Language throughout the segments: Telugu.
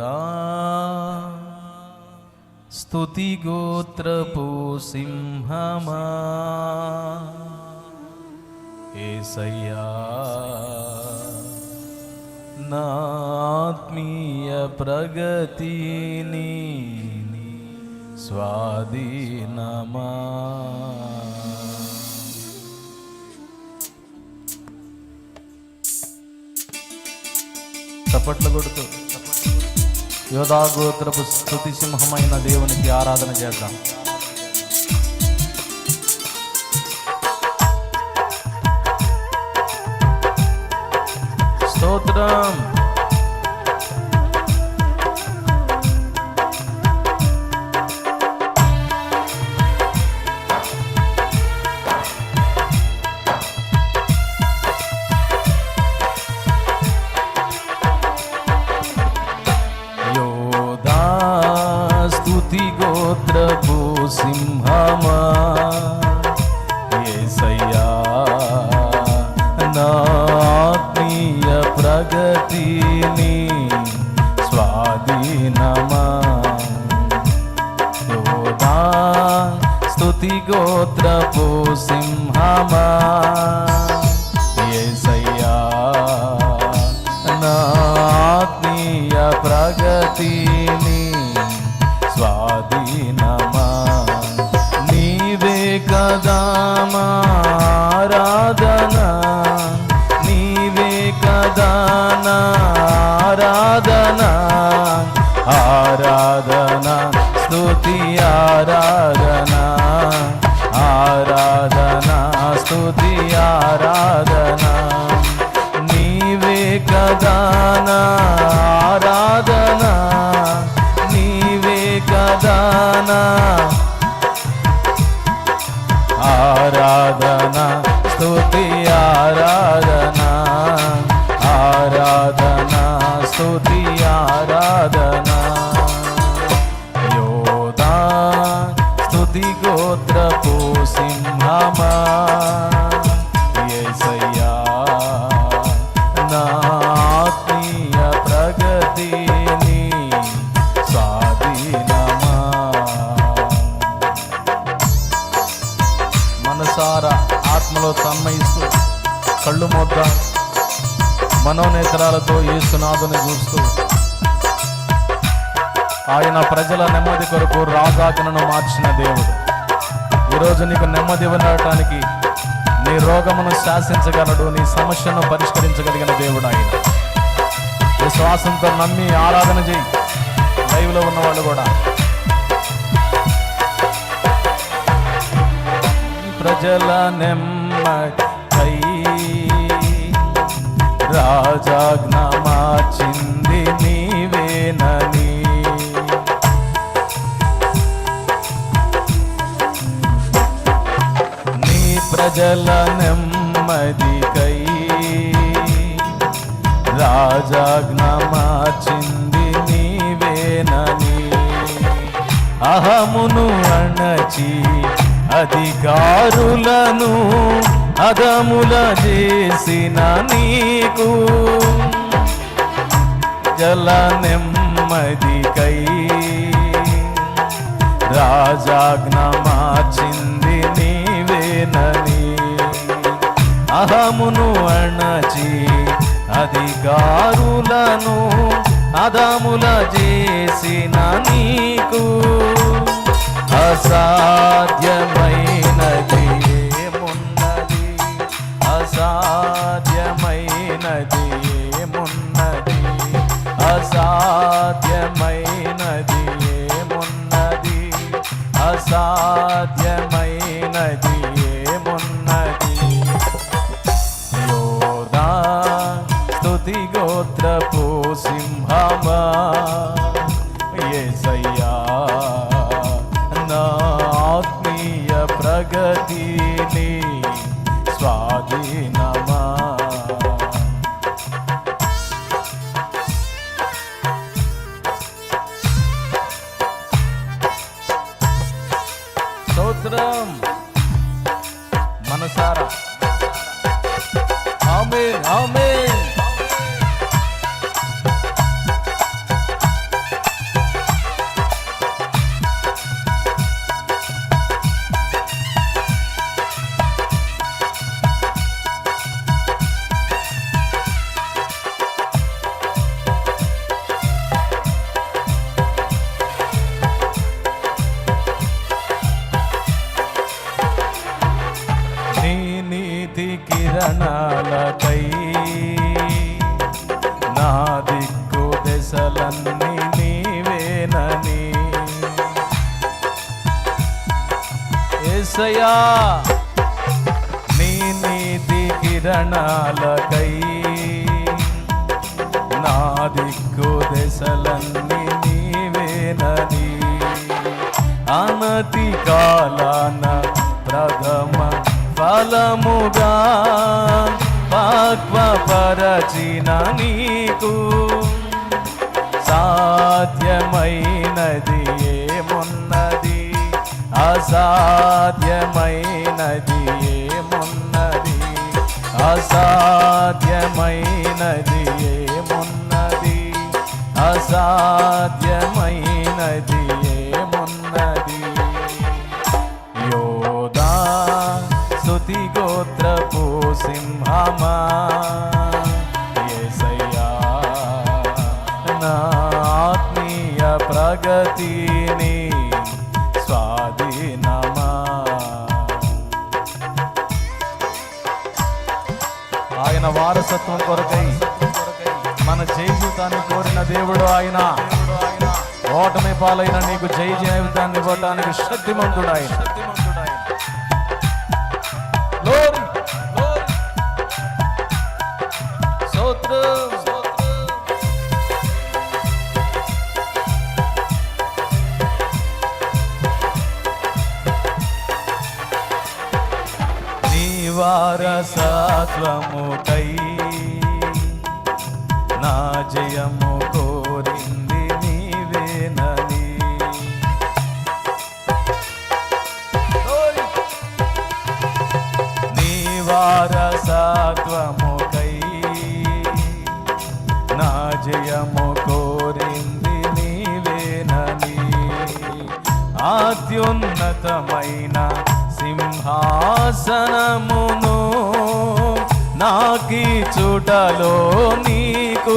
యోదా స్తుతి గోత్రపు సింహమా. ఏసయ్యా నా ఆత్మీయ ప్రగతిని స్వాధీనమా. చప్పట్లు కొడుతూ. యోధాగోత్రపు స్థుతి సింహమైన దేవునికి ఆరాధన చేద్దాం. స్తోత్రం. సింహమా ఏసయ్యా నా ఆత్మీయ ప్రగతిని స్వాధీనమా. నీవే కదా మా నీవే ఆరాధన స్తుతి ఆరాధన. ఆరాధన స్తుతి ఆరాధన. నీవే కదాన ఆరాధన. నీవే కదా నా ఆరాధన. మనోనేత్రాలతో యేసునాథుని చూస్తూ ఆయన ప్రజల నెమ్మది కొరకు రాగాజనను మార్చిన దేవుడు. ఈరోజు నీకు నెమ్మది ఉండటానికి నీ రోగమును శాసించగలడు నీ సమస్యను పరిష్కరించగలిగిన దేవుడు ఆయన. విశ్వాసంతో నమ్మి ఆరాధన చేయి. లైవ్లో ఉన్నవాళ్ళు కూడా. ప్రజల నెమ్మది రాజాజ్ఞ మార్చింది నీవేనని. నీ ప్రజల నెమ్మదికై రాజాజ్ఞ మార్చింది నీవేనని. అహమును అణచి అధికారులను అదముల చేసిన నీకు జల నెమ్మదికై రాజాజ్ఞ మార్చింది నీవేనని అహమును అణచి అధికారులను అదముల చేసిన నీకు అసాధ్యం అసాధ్యమైనది ఏమున్నది అసాధ్యమైనది ఏమున్నది అసాధ్యమైనది ఏమున్నది అసాధ్యమైనది સારા અમે અમે. అయ్యా. నీ నీతి కిరణాలకై నా దిక్కు దశలన్నీ నీవేనని అనతి కాలాన ప్రథమ ఫలముగా పక్వపరచిన నీకు సాధ్యమైనది ఏమున్నది? అసాధ్యమైనది ఏమున్నది? అసాధ్యమైనది ఏమున్నది? అసాధ్యమైనది ఏమున్నది? యోదా శృతి గోత్రపు సింహమా? యేసయ్యా నా ఆత్మీయ ప్రగతిని వారసత్వం కొరకై మన జీవితాన్ని కోరిన దేవుడు ఆయన. ఓటమి పాలైన నీకు జై జీవితాన్ని ఇవ్వటానికి శక్తిమంతుడు ఆయన. Glory, శాశ్వముకై నా జయము కోరింది నీవేనని. నీవార సాత్వముకై నా జయము కోరింది నీవేనని. ఆద్యున్నతమైన సింహాసనమును నాకి చుటలో నీకు.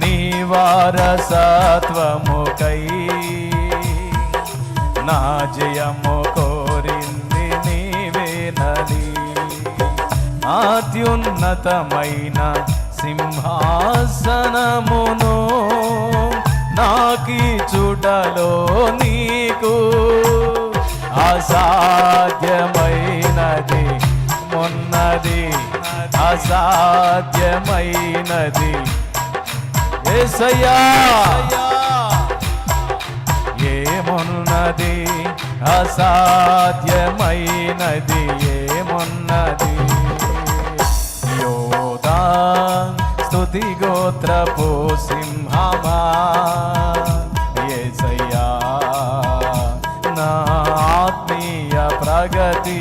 నీ వారసత్వముకై నా జయము కోరింది నీవేనది అత్యున్నతమైన సింహాసనమును నాకి చుటలో నీకు. అసాధ్యమైన మొన్నది అసాధ్యమైనది. ఏసయ్యా! ఏమున్నది అసాధ్యమైనది ఏమున్నది? యోదా స్తుతి గోత్రపు సింహమా? ఏసయ్యా నా ఆత్మీయ ప్రగతి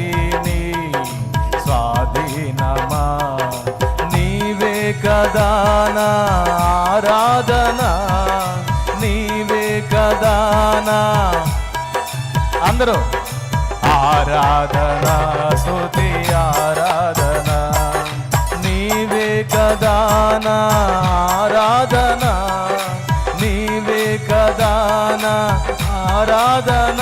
కదా నా ఆరాధన నీవే కదా నా అందరూ ఆరాధన స్తుతి ఆరాధన నీవే కదా నా ఆరాధన నీవే కదా నా ఆరాధన.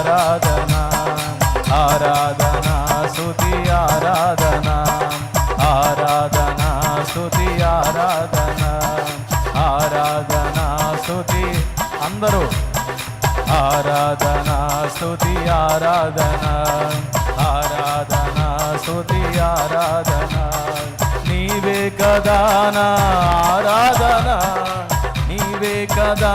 ఆరాధన ఆరాధన స్తుతి ఆరాధన ఆరాధన స్తుతి ఆరాధన ఆరాధన స్తుతి అందరూ ఆరాధన స్తుతి ఆరాధన ఆరాధన స్తుతి ఆరాధన నీవే కదా నా నీవే కదా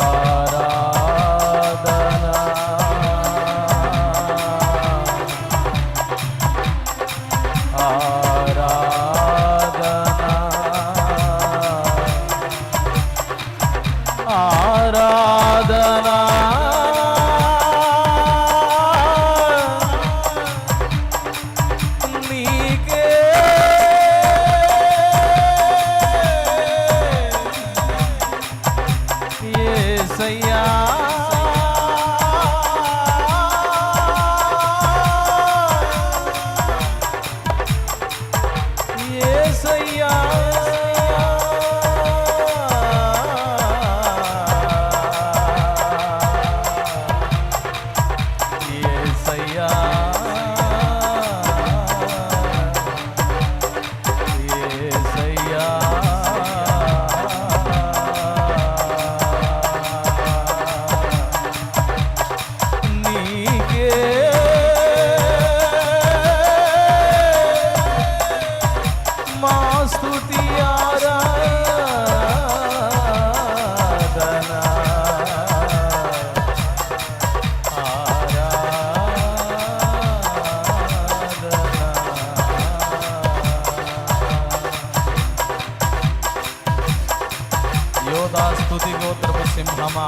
స్థుతి గోత్రపు సింహమా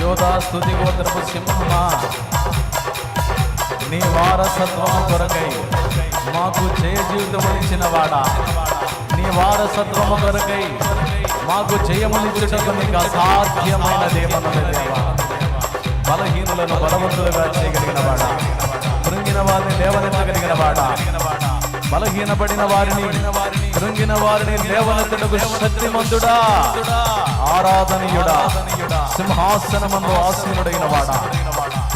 యోధా స్థుతి గోత్రపు సింహమా నీ వారసత్వం కొరకై మాకు జయ జీవితమునిచ్చిన వాడా నీ వారసత్వము కొరకై మాకు జయమునిచ్చుటకు నీకు అసాధ్యమైన దేవనుల దేవా బలహీనులను బలవంతులుగా చేయగలిగిన వాడా కృంగిన వారిని లేవనెత్తగలిగిన వాడా బలహీనపడిన వారిని కృంగిన వారిని లేవనెత్తటకు శక్తిమంతుడా. ఆరాధనీయుడా. సింహాసనమందు ఆసీనుడైన వాడా.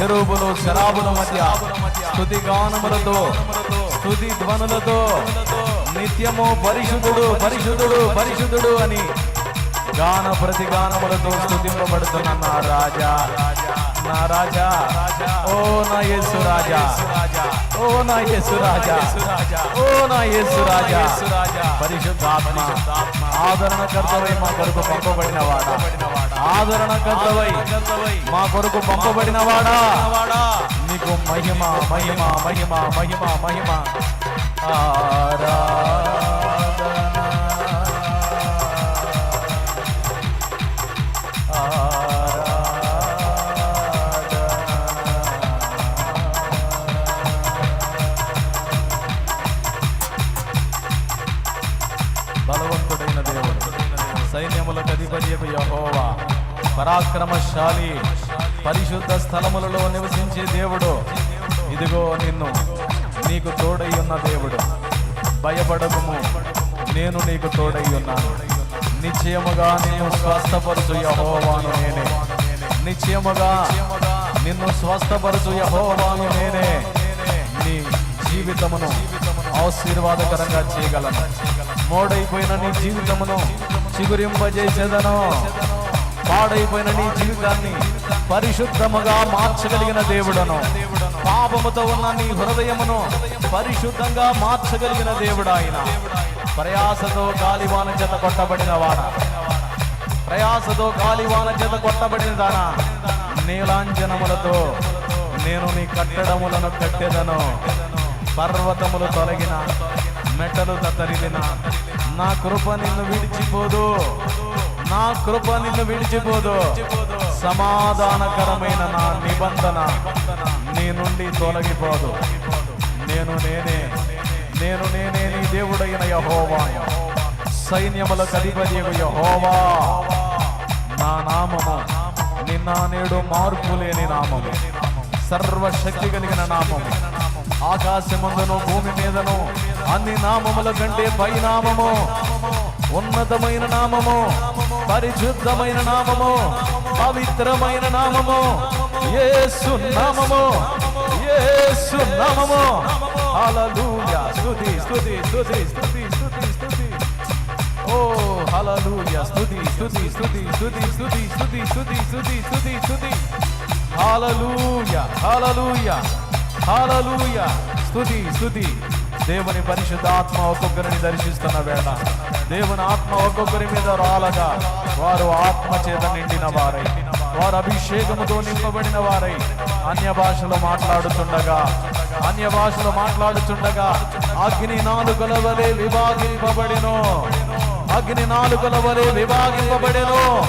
చెరువులు శరాబుల మధ్య స్థుతి గానములతో స్థుతి ధ్వనులతో నిత్యము పరిశుద్ధుడు పరిశుద్ధుడు పరిశుద్ధుడు అని గాన ప్రతిగానములతో స్థుతింపబడుతున్న నా రాజా. నా రాజా. ఓ నా యేసు రాజా. ఓ నా యేసు రాజా. ఓ నా యేసు రాజా. పరిశుద్ధాత్మ. ఆదరణకర్తవై మా కొరకు పంపబడిన వాడా ఆదరణకర్తవై మా కొరకు పంపబడిన వాడా నీకు మహిమ మహిమ మహిమ మహిమ మహిమ. ఆరా సైన్యములకు అధిపతి యహోవా. పరాక్రమశాలి పరిశుద్ధ స్థలములలో నివసించే దేవుడు ఇదిగో నిన్ను. నీకు తోడై ఉన్న దేవుడు. భయపడకము. నేను నీకు తోడై ఉన్నాను నిశ్చయముగా నేను స్వస్థపరచు యహోవాను నేనే. నిశ్చయముగా నిన్ను స్వస్థపరచు యహోవాను నేనే. నీ జీవితమును ఆశీర్వాదకరంగా చేయగలను. మోడైపోయిన నీ జీవితమును చిగురింపజేసేదను. పాడైపోయిన నీ జీవితాన్ని పరిశుద్ధముగా మార్చగలిగిన దేవుడను. పాపముతో ఉన్న నీ హృదయమును పరిశుద్ధంగా మార్చగలిగిన దేవుడు ఆయన ప్రయాసతో గాలివాన చేత కొట్టబడిన వాడ ప్రయాసతో గాలివాన చేత కొట్టబడిన దాన. నీలాంజనములతో నేను నీ కట్టడములను కట్టెదను. పర్వతములు తొలగిన మెట్టలు తరిగిన నా కృప నిన్ను విడిచిపోదు. నా కృప నిన్ను విడిచిపోదు. సమాధానకరమైన నా నిబంధన నీ నుండి తొలగిపోదు. నేను నేనే. నేను నేనే నీ దేవుడైన యహోవా. సైన్యములకు అధిపతి యహోవా. నా నామము నిన్న నేడు మార్పు లేని నామము. సర్వశక్తి కలిగిన నామము. ఆకాశమందును భూమి మీదను అన్ని నామముల కంటే పై నామము ఉన్నతమైన నామము పరిశుద్ధమైన నామము పవిత్రమైన నామము యేసు నామము యేసు నామము హల్లెలూయా స్తుతి స్తుతి స్తుతి స్తుతి స్తుతి స్తుతి ఓ హల్లెలూయా స్తుతి స్తుతి స్తుతి స్తుతి స్తుతి స్తుతి స్తుతి స్తుతి స్తుతి స్తుతి హల్లెలూయా హల్లెలూయా హాలూయ స్థుతి స్థుతి దేవుని పరిశుద్ధ ఆత్మ ఒక్కొక్కరిని దర్శిస్తున్న వేళ. దేవుని ఆత్మ ఒక్కొక్కరి మీద రాలగా. వారు ఆత్మ చేత నిండిన వారై. వారు అభిషేకముతో నింపబడిన వారై. అన్య భాషలు మాట్లాడుతుండగా. అన్య భాషలు మాట్లాడుతుండగా. అగ్ని నాలుగుల వలె విభాగింపబడిను. అగ్ని నాలుగుల వలె విభాగింపబడెను.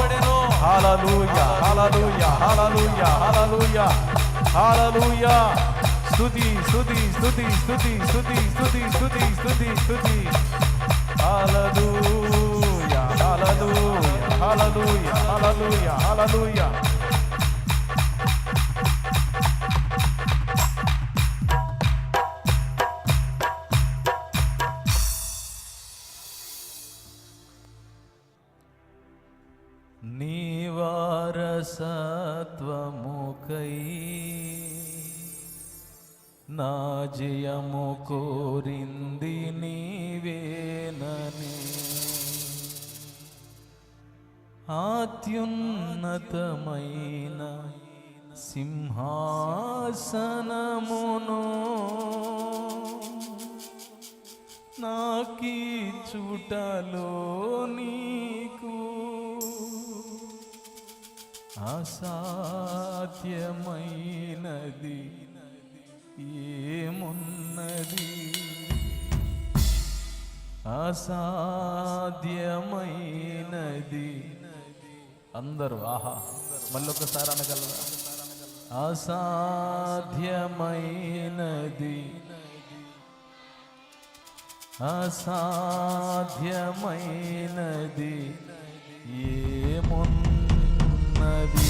హాలూయ హాలూయ హాలూయ హాలూయ హాలూయ స్థుతి స్థుతి స్థుతి స్థుతి స్థుతి స్థుతి స్థుతి స్థుతి స్థుతి హల్లెలూయా హల్లెలూయా హల్లెలూయ హల్లెలూయ హల్లెలూయ. నీవారసత్వముకై నా జయము కోరింది నీవేనని. అత్యున్నతమైన సింహాసనమును నాకి చుటలో నీకు అసాధ్యమైనది. ఏమున్నది? అసాధ్యమైనది. అందరు ఆహా మళ్ళొకసారి అనగలరా? అసాధ్యమైనది. అసాధ్యమైనది. ఏమున్నది?